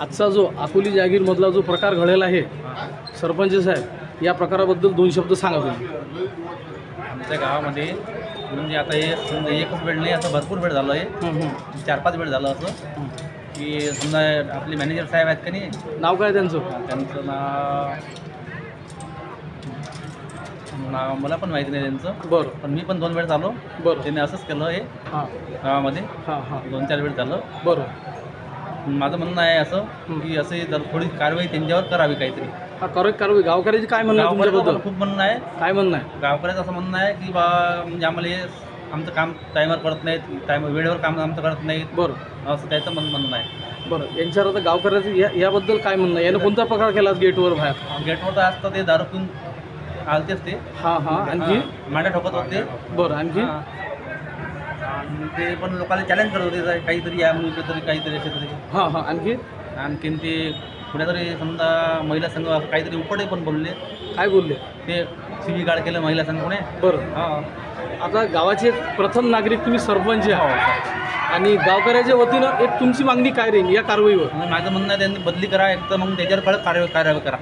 आजचा जो अकोली जागीरमधला जो प्रकार घडेल आहे सरपंच साहेब या प्रकाराबद्दल दोन शब्द सांगा तुम्ही. आमच्या गावामध्ये म्हणजे आता हे समजा एकच वेळ नाही असं भरपूर वेळ झालं आहे. चार पाच वेळ झालं असं. की समजा आपले मॅनेजर साहेब आहेत का नाही? नाव काय त्यांचं? त्यांचं नाव नाव मला पण माहिती नाही त्यांचं. बरं. पण मी पण दोन वेळ झालो. बरं. त्यांनी असंच केलं हां. गावामध्ये. हां हां. दोन चार वेळ झालं. बरं. माझं म्हणणं आहे असं की असे जर थोडी कारवाई त्यांच्यावर करावी काहीतरी. हा कारवाई गावकऱ्याची काय म्हणणं आहे गावकऱ्याचं तुमच्याबद्दल? पण खूप म्हणणं आहे. काय म्हणणं आहे? गावकऱ्याचं असं म्हणणं आहे की बा म्हणजे आम्हाला हे आमचं काम टायमावर करत नाहीत टाईम वेळेवर काम आमचं करत नाहीत. बरं. असं त्याचं म्हण म्हणणं आहे. बरं. यांच्यावर आता गावकऱ्याचं या याबद्दल काय म्हणणं आहे? यानं कोणता प्रकार केला गेटवर बाहेर? गेटवर तर असतं ते दारू पिऊन आलतेच ते. हां हां. आणखी? हा, मांड्या ठोकत होते. बरं आणखी? हा. ते पण लोकांना चॅलेंज करत होते काहीतरी या म्हणून तरी काहीतरी असे तरी हां हां आणखी? आणखीन ते कुठेतरी समजा महिला संघ असं काहीतरी उपडे पण बोलले. काय बोलले? ते शिवी गाड केलं महिला संघ कोणी बरं. हा. आता गावाचे प्रथम नागरिक तुम्ही सरपंच आहात आणि गावकऱ्याच्या वतीनं एक तुमची मागणी काय राहील या कारवाईवर? माझं म्हणणं आहे त्यांनी बदली करा एक तर मग त्याच्यावर कडक कारवाई कारवाई करा.